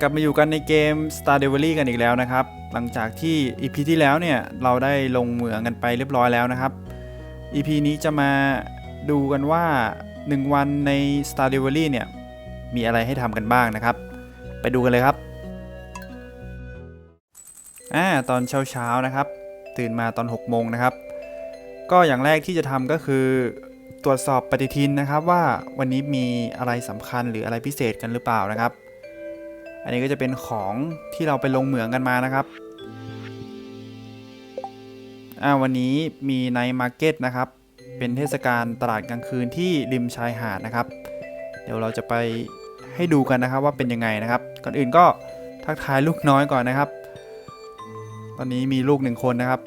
กลับมาอยู่กันในเกม Star d e v i l y กันอีกแล้วนะครับ หลังจากที่ EP ที่แล้วเนี่ย เราได้ลงเหมืองกันไปเรียบร้อยแล้วนะครับ EP นี้จะมาดูกันว่า 1 วันใน Star d e v i l y เนี่ย มีอะไรให้ทำกันบ้างนะครับ ไปดูกันเลยครับอ่าตอนเช้าๆนะครับ ตื่นมาตอน 6 โมงนะครับ ก็อย่างแรกที่จะทำก็คือตรวจสอบปฏิทินนะครับว่าวันนี้มีอะไรสำคัญหรืออะไรพิเศษกันหรือเปล่านะครับ อันนี้ก็จะเป็นของที่เราไปลงเหมืองกันมานะครับอ่าวันนี้มีในมาร์เก็ตนะครับ เป็นเทศกาลตลาดกลางคืนที่ริมชายหาดนะครับ เดี๋ยวเราจะไปให้ดูกันนะครับว่าเป็นยังไงนะครับ ก่อนอื่นก็ทักทายลูกน้อยก่อนนะครับ ตอนนี้มีลูกหนึ่งคนนะครับ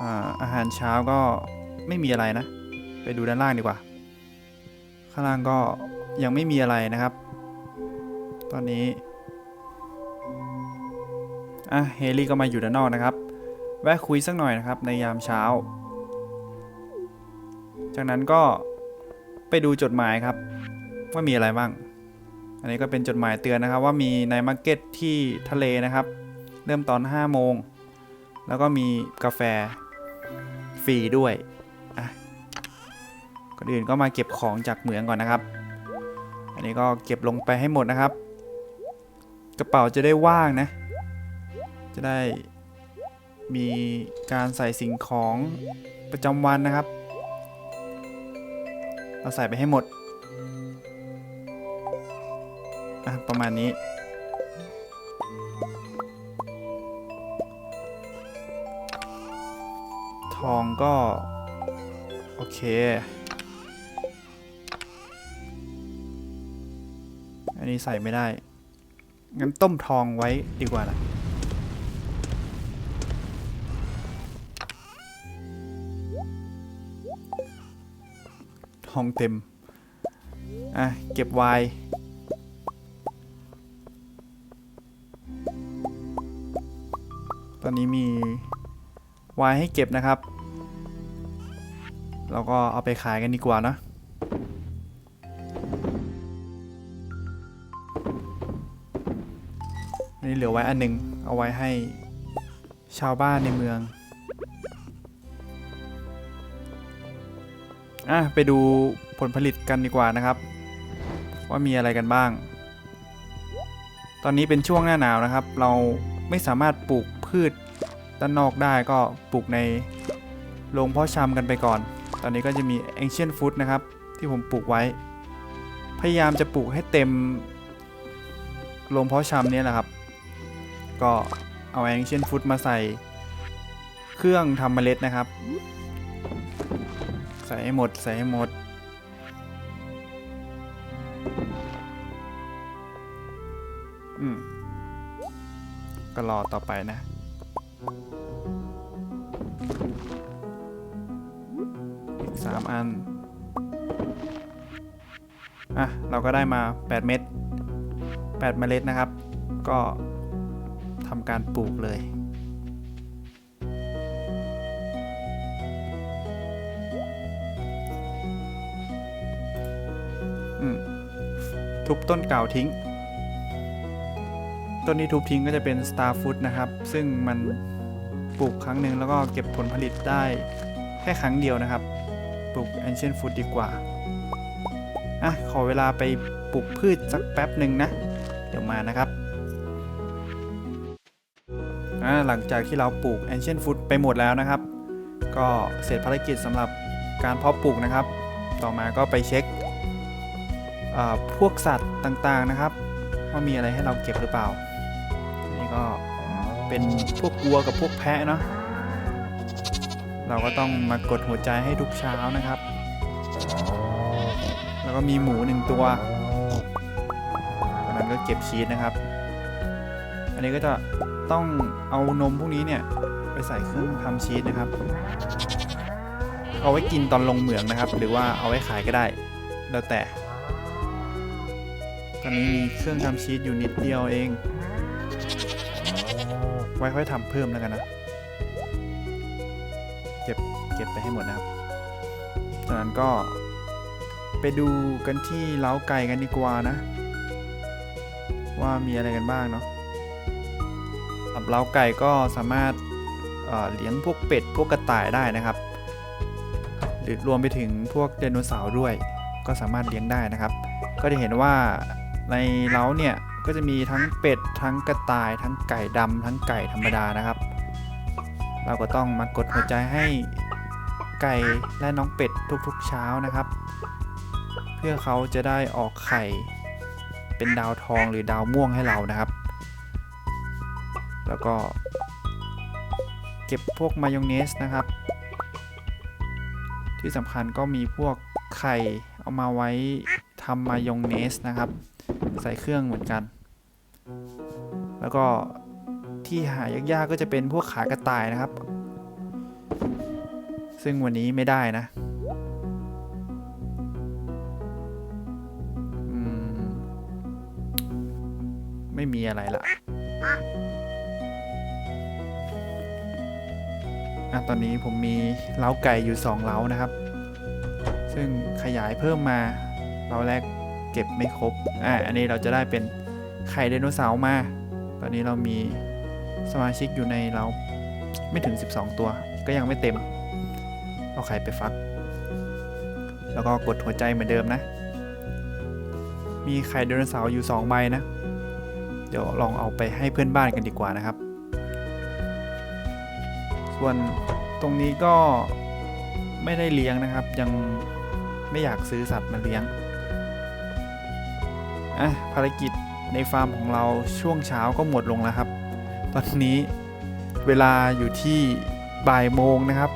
อาอาหารเช้าก็ไม่มีอะไรนะ ไปดูด้านล่างดีกว่า ข้างล่างก็ยังไม่มีอะไรนะครับ ตอนนี้ อะ เฮลี่ก็มาอยู่ด้านนอกนะครับ แวะคุยสักหน่อยนะครับ ในยามเช้า จากนั้นก็ไปดูจดหมายครับ ว่ามีอะไรบ้าง อันนี้ก็เป็นจดหมายเตือนนะครับ ว่ามีในมาร์เก็ตที่ทะเลนะครับ เริ่มตอน5โมง แล้วก็มีกาแฟฟรีด้วยอะก่อนอื่นก็มาเก็บของจากเหมืองก่อนนะครับ อันนี้ก็เก็บลงไปให้หมดนะครับ กระเป๋าจะได้ว่างนะ จะได้มีการใส่สิ่งของประจำวันนะครับ เราใส่ไปให้หมดอะประมาณนี้ ทองก็ โอเค อันนี้ใส่ไม่ได้ งั้นต้มทองไว้ดีกว่านะทองเต็ม อะ เก็บไวน์ตอนนี้มีไวน์ให้เก็บนะครับ เราก็เอาไปขายกันดีกว่าเนะ นนี้เหลือไว้อันหนึง เอาไว้ให้ชาวบ้านในเมือง อะ ไปดูผลผลิตกันดีกว่านะครับ ว่ามีอะไรกันบ้าง ตอนนี้เป็นช่วงหน้าหนาวนะครับ เราไม่สามารถปลูกพืชด้านนอกได้ก็ปลูกในโรงเพาะชำกันไปก่อน ตอนนี้ก็จะมี Ancient Food นะครับ ที่ผมปลูกไว้ พยายามจะปลูกให้เต็มโรงเพาะชำนี้แหละครับ ก็เอา Ancient Food มาใส่เครื่องทำเมล็ดนะครับ ใส่ให้หมด ใส่ให้หมด อืม ก็รอต่อไปนะอีก3อัน อะ เราก็ได้มา 8 เม็ด8เมล็ดนะครับ ก็ ทำการปลูกเลยอืมทุบต้นเก่าทิ้ง ต้นที่ทุบทิ้งก็จะเป็น Star Food นะครับ ซึ่งมันปลูกครั้งหนึ่งแล้วก็เก็บผลผลิตได้แค่ครั้งเดียวนะครับ ปลูก Ancient Food ดีกว่า อะ ขอเวลาไปปลูกพืชสักแป๊บหนึ่งนะ เดี๋ยวมานะครับ หลังจากที่เราปลูก Ancient Food ไปหมดแล้วนะครับ ก็เสร็จภารกิจสำหรับการเพาะปลูกนะครับ ต่อมาก็ไปเช็คพวกสัตว์ต่างๆนะครับว่ามีอะไรให้เราเก็บหรือเปล่า นี่ก็เป็นพวกวัวกับพวกแพะเนาะ เราก็ต้องมากดหัวใจให้ทุกเช้านะครับ แล้วก็มีหมูหนึ่งตัวจากนั้นก็เก็บชีสนะครับ อันนี้ก็จะ ต้องเอานมพวกนี้เนี่ย ไปใส่เครื่องทำชีสนะครับ เอาไว้กินตอนลงเหมืองนะครับ หรือว่าเอาไว้ขายก็ได้ แล้วแต่ ตอนนี้มีเครื่องทำชีสอยู่นิดเดียวเอง ไว้ค่อยทำเพิ่มแล้วกันนะ เก็บเก็บไปให้หมดนะครับ จากนั้นก็ไปดูกันที่เล้าไก่กันดีกว่านะ ว่ามีอะไรกันบ้างเนาะ เล้าไก่ก็สามารถเเลี้ยงพวกเป็ดพวกกระต่ายได้นะครับ หรือรวมไปถึงพวกไดโนเสาร์ด้วย ก็สามารถเลี้ยงได้นะครับ ก็จะเห็นว่าในเล้าเนี่ยก็จะมีทั้งเป็ดทั้งกระต่าย ทั้งไก่ดำทั้งไก่ธรรมดานะครับ เราก็ต้องมากดหัวใจให้ไก่และน้องเป็ดทุกๆเช้านะครับ เพื่อเขาจะได้ออกไข่เป็นดาวทองหรือดาวม่วงให้เรานะครับ แล้วก็เก็บพวกมายองเนสนะครับ ที่สำคัญก็มีพวกไข่เอามาไว้ทำมายองเนสนะครับ ใส่เครื่องเหมือนกัน แล้วก็ที่หายากๆก็จะเป็นพวกขากระต่ายนะครับ ซึ่งวันนี้ไม่ได้นะไม่มีอะไรละ อะตอนนี้ผมมีเล้าไก่อยู่ 2 เล้านะครับ ซึ่งขยายเพิ่มมาเล้าแรกเก็บไม่ครบอะอันนี้เราจะได้เป็นไข่ไดโนเสาร์มา ตอนนี้เรามีสมาชิกอยู่ในเราไม่ถึง 12 ตัว ก็ยังไม่เต็ม เอาไข่ไปฟัก แล้วก็กดหัวใจเหมือนเดิมนะ มีไข่ไดโนเสาร์อยู่ 2 ใบนะ เดี๋ยวลองเอาไปให้เพื่อนบ้านกันดีกว่านะครับ ส่วนตรงนี้ก็ไม่ได้เลี้ยงนะครับ ยังไม่อยากซื้อสัตว์มาเลี้ยงอะภารกิจในฟาร์มของเราช่วงเช้าก็หมดลงแล้วครับ ตอนนี้เวลาอยู่ที่บ่ายโมงนะครับ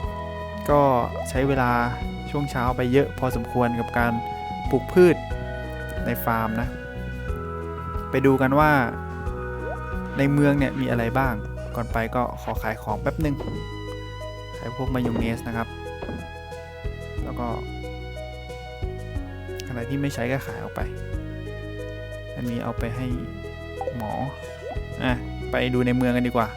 ก็ใช้เวลาช่วงเช้าไปเยอะพอสมควรกับการปลูกพืชในฟาร์มนะ ไปดูกันว่าในเมืองเนี่ยมีอะไรบ้าง ก่อนไปก็ขอขายของแป๊บหนึ่งขายพวกมายองเนสนะครับ แล้วก็อะไรที่ไม่ใช้ก็ขายออกไป อันนี้เอาไปให้หมอ อะ ไปดูในเมืองกันดีกว่า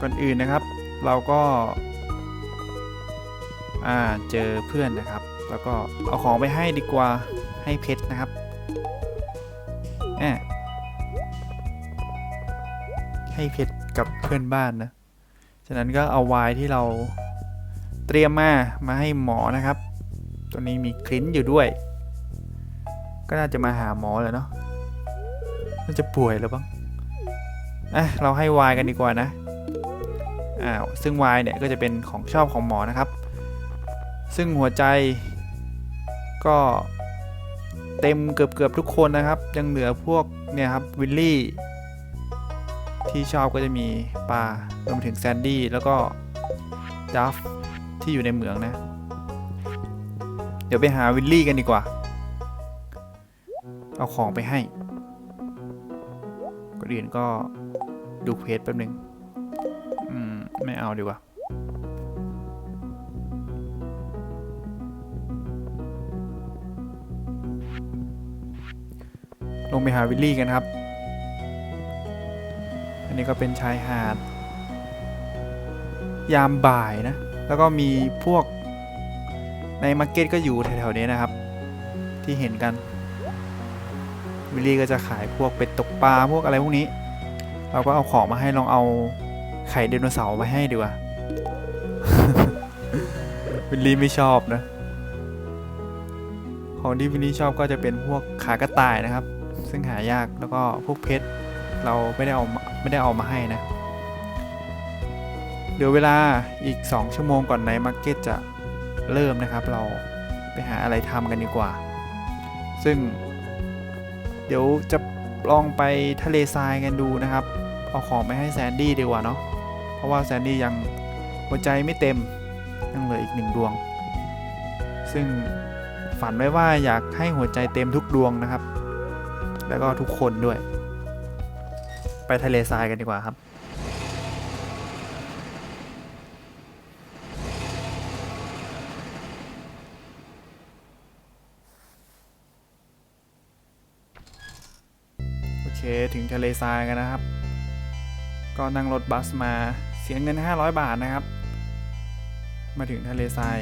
ก่อนอื่นนะครับ เราก็อ่าเจอเพื่อนนะครับ แล้วก็เอาของไปให้ดีกว่าให้เพชรนะครับแอะให้เพชรกับเพื่อนบ้านนะ ฉะนั้นก็เอาไวน์ที่เราเตรียมมา มาให้หมอนะครับ ตัวนี้มีคลิ้นอยู่ด้วย ก็น่าจะมาหาหมอแล้วเนาะ น่าจะป่วยแล้วบ้างอะเราให้ไวน์กันดีกว่านะ อ้าว ซึ่งไวน์เนี่ยก็จะเป็นของชอบของหมอนะครับ ซึ่งหัวใจ ก็เต็มเกือบเกือบๆทุกคนนะครับ ยังเหลือพวกเนี่ยครับวิลลี่ ที่ชอบก็จะมีปลารวมถึงแซนดี้แล้วก็ดัฟที่อยู่ในเหมืองนะ เดี๋ยวไปหาวิลลี่กันดีกว่า เอาของไปให้ก่อนอื่นก็ดูเพจแป๊บนึง อืม ไม่เอาดีกว่า ลงไปหาวิลลี่กันครับ อันนี้ก็เป็นชายหาด ยามบ่ายนะ แล้วก็มีพวกในมาร์เก็ตก็อยู่แถวๆนี้นะครับ ที่เห็นกัน วิลลี่ก็จะขายพวกเป็ดตกปลาพวกอะไรพวกนี้ เราก็เอาของมาให้ลองเอาไข่ไดโนเสาร์มาให้ดีกว่า วิลลี่ไม่ชอบนะ ของที่วิลลี่ชอบก็จะเป็นพวกขากระต่ายนะครับ ซึ่งหายากแล้วก็พวกเพชรเราไม่ได้เอาไม่ได้เอามาให้นะเดี๋ยวเวลาอีก 2 ชั่วโมงก่อนในมาร์เก็ตจะเริ่มนะครับ เราไปหาอะไรทำกันดีกว่า ซึ่ง เดี๋ยวจะลองไปทะเลทรายกันดูนะครับ เอาของไปให้แซนดี้ดีกว่าเนาะเพราะว่าแซนดี้ยังหัวใจไม่เต็มยังเหลืออีกหนึ่งดวง ซึ่งฝันไว้ว่าอยากให้หัวใจเต็มทุกดวงนะครับ แล้วก็ทุกคนด้วย ไปทะเลทรายกันดีกว่าครับ โอเค ถึงทะเลทรายกันนะครับ ก็นั่งรถบัสมาเสียเงิน 500 บาทนะครับ มาถึงทะเลทราย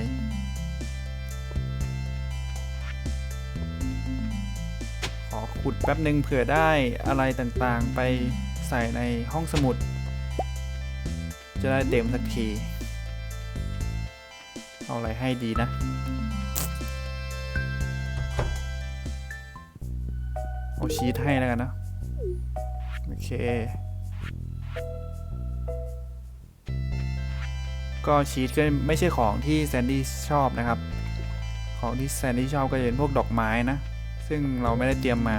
ขุดแป๊บหนึ่งเผื่อได้อะไรต่างๆ ไปใส่ในห้องสมุด จะได้เต็มสักที เอาอะไรให้ดีนะ เอาชีทให้แล้วกันนะ โอเค ก็ชีทก็ไม่ใช่ของที่แซนดี้ชอบนะครับ ของที่แซนดี้ชอบก็จะเป็นพวกดอกไม้นะ ซึ่งเราไม่ได้เตรียมมา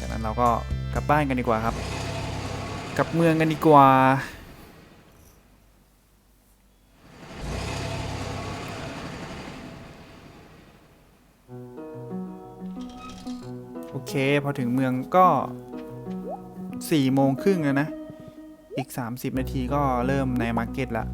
จากนั้นเราก็กลับบ้านกันดีกว่าครับ กลับเมืองกันดีกว่า โอเค พอถึงเมืองก็4โมงครึ่งแล้วนะ อีก 30 นาทีก็เริ่มในมาร์เก็ตละ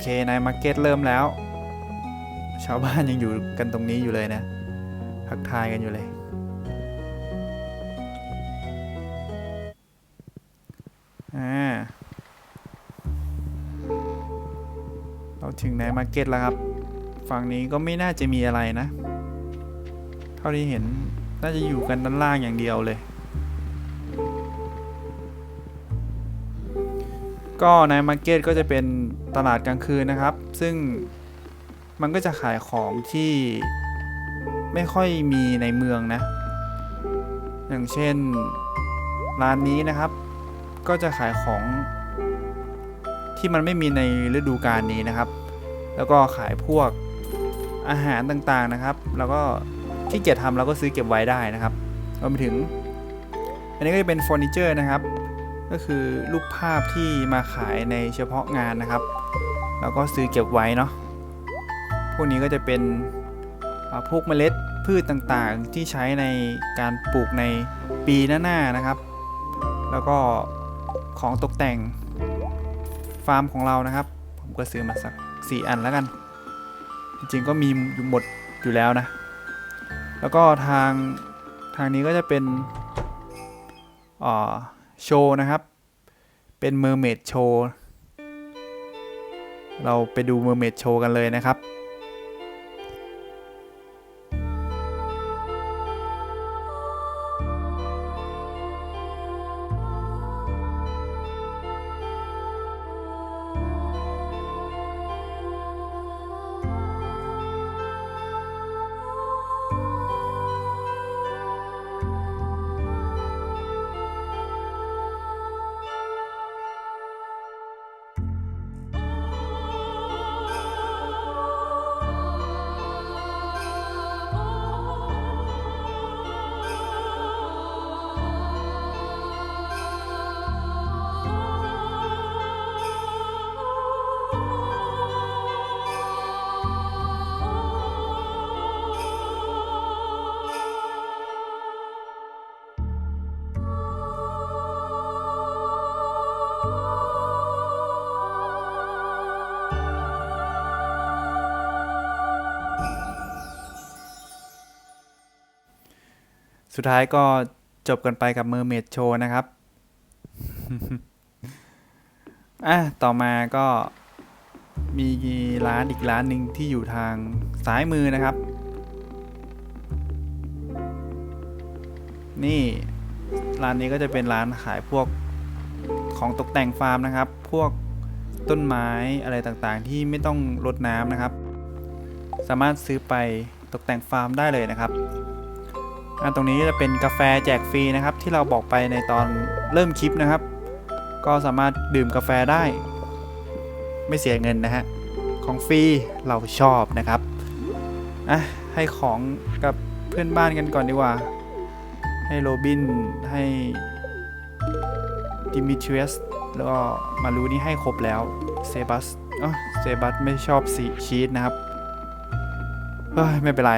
เคในมาร์เก็ตเริ่มแล้ว ชาวบ้านยังอยู่กันตรงนี้อยู่เลยนะทักทายกันอยู่เลย อ่า เราถึงในมาร์เก็ตแล้วครับ ฝั่งนี้ก็ไม่น่าจะมีอะไรนะ เท่าที่เห็นน่าจะอยู่กันด้านล่างอย่างเดียวเลย ก็ในมาร์เก็ตก็จะเป็นตลาดกลางคืนนะครับ ซึ่งมันก็จะขายของที่ไม่ค่อยมีในเมืองนะ อย่างเช่นร้านนี้นะครับ ก็จะขายของที่มันไม่มีในฤดูกาลนี้นะครับ แล้วก็ขายพวกอาหารต่างๆนะครับ แล้วก็ที่เกียจทำเราก็ซื้อเก็บไว้ได้นะครับรวมไปถึง อันนี้ก็จะเป็นเฟอร์นิเจอร์นะครับ ก็คือรูปภาพที่มาขายในเฉพาะงานนะครับ แล้วก็ซื้อเก็บไว้เนาะพวกนี้ก็จะเป็นพวกเมล็ดพืชต่างๆ ที่ใช้ในการปลูกในปีหน้าๆนะครับ แล้วก็ของตกแต่งฟาร์มของเรานะครับ ผมก็ซื้อมาสัก 4 อันแล้วกัน จริงๆก็มีอยู่หมดอยู่แล้วนะ แล้วก็ทางทางนี้ก็จะเป็นอ่า โชว์นะครับ เป็นเมอร์เมดโชว์ เราไปดูเมอร์เมดโชว์กันเลยนะครับ สุดท้ายก็จบกันไปกับ Mermaid Show นะครับ อะ ต่อมาก็มีร้านอีกร้านหนึ่งที่อยู่ทางซ้ายมือนะครับ นี่ร้านนี้ก็จะเป็นร้านขายพวกของตกแต่งฟาร์มนะครับ พวกต้นไม้อะไรต่างๆ ที่ไม่ต้องรดน้ำนะครับ สามารถซื้อไปตกแต่งฟาร์มได้เลยนะครับ ตรงนี้จะเป็นกาแฟแจกฟรีนะครับ ที่เราบอกไปในตอนเริ่มคลิปนะครับ ก็สามารถดื่มกาแฟได้ ไม่เสียเงินนะฮะของฟรีเราชอบนะครับอะให้ของกับเพื่อนบ้านกันก่อนดีกว่า ให้โรบินให้ดิมิทรีสแล้วก็มารูนี่ให้ครบแล้วเซบัสอ๋อเซบัสไม่ชอบสีชีสนะครับเฮ้ยไม่เป็นไร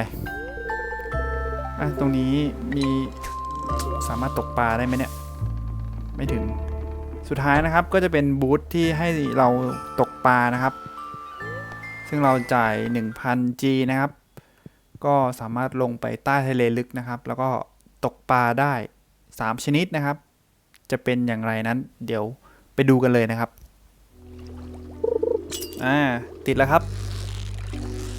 อะตรงนี้มีสามารถตกปลาได้ไหมเนี่ย ไม่ถึงสุดท้ายนะครับก็จะเป็นบูธที่ให้เราตกปลานะครับ ซึ่งเราจ่าย 1,000 G นะครับ ก็สามารถลงไปใต้ทะเลลึกนะครับ แล้วก็ตกปลาได้ 3 ชนิดนะครับ จะเป็นอย่างไรนั้น เดี๋ยวไปดูกันเลยนะครับอ่าติดแล้วครับ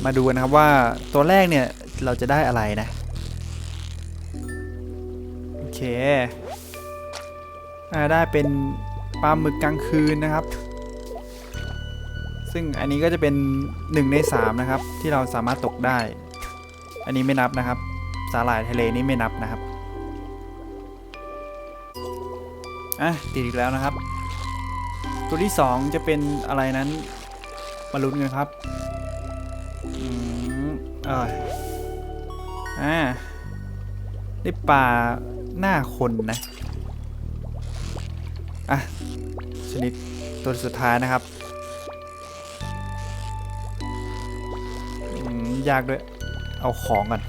มาดูกันนะครับว่าตัวแรกเนี่ยเราจะได้อะไรนะ เคได้เป็นปลาหมึกกลางคืนนะครับ ซึ่งอันนี้ก็จะเป็น 1 ใน 3 นะครับ ที่เราสามารถตกได้ อันนี้ไม่นับนะครับ สาหร่ายทะเลนี่ไม่นับนะครับอะติดอีกแล้วนะครับ ตัวที่ 2 จะเป็นอะไรนั้นมาลุ้นกันครับอืมเอออ่าได้ปลา หน้าคนนะ อะ ชนิดตัวสุดท้ายนะครับ ยากด้วย เอาของก่อน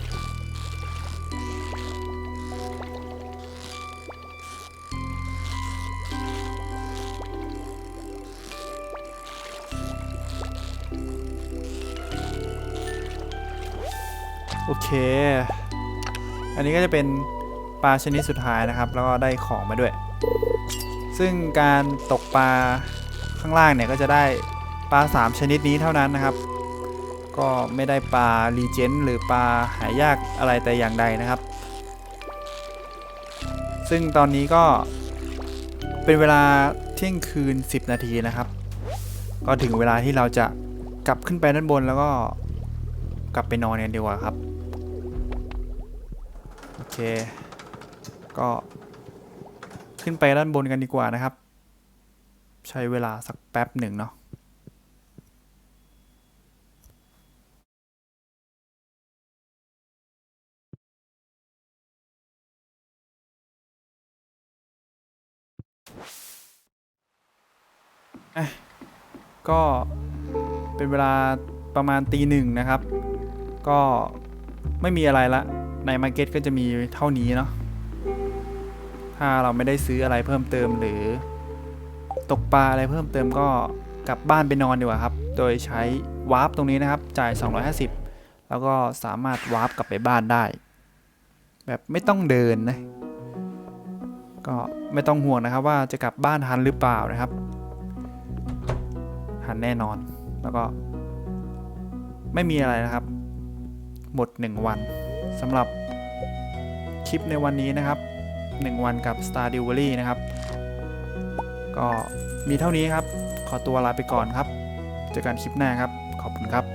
โอเค อันนี้ก็จะเป็น ปลาชนิดสุดท้ายนะครับ แล้วก็ได้ของมาด้วย ซึ่งการตกปลาข้างล่างเนี่ยก็จะได้ปลา 3 ชนิดนี้เท่านั้นนะครับ ก็ไม่ได้ปลารีเจนหรือปลาหายากอะไรแต่อย่างใดนะครับ ซึ่งตอนนี้ก็เป็นเวลาเที่ยงคืน 10 นาทีนะครับ ก็ถึงเวลาที่เราจะกลับขึ้นไปด้านบนแล้วก็กลับไปนอนกันดีกว่าครับ โอเค ก็ขึ้นไปด้านบนกันดีกว่านะครับ ใช้เวลาสักแป๊บหนึ่งเนาะอะก็เป็นเวลาประมาณตีหนึ่งนะครับ ก็ไม่มีอะไรละ ในมาร์เก็ตก็จะมีเท่านี้เนาะ ถ้าเราไม่ได้ซื้ออะไรเพิ่มเติมหรือ ตกปลาอะไรเพิ่มเติมก็กลับบ้านไปนอนดีกว่าครับ โดยใช้วาร์ปตรงนี้นะครับ จ่าย 250 แล้วก็สามารถวาร์ปกลับไปบ้านได้ แบบไม่ต้องเดินนะ ก็ไม่ต้องห่วงนะครับว่าจะกลับบ้านทันหรือเปล่านะครับ ทันแน่นอน แล้วก็ไม่มีอะไรนะครับ หมด 1 วันสำหรับคลิปในวันนี้นะครับ 1 วันกับ Star d e l i v e r y นะครับ ก็มีเท่านี้ครับ ขอตัวลาไปก่อนครับ เจอกันคลิปหน้าครับ ขอบคุณครับ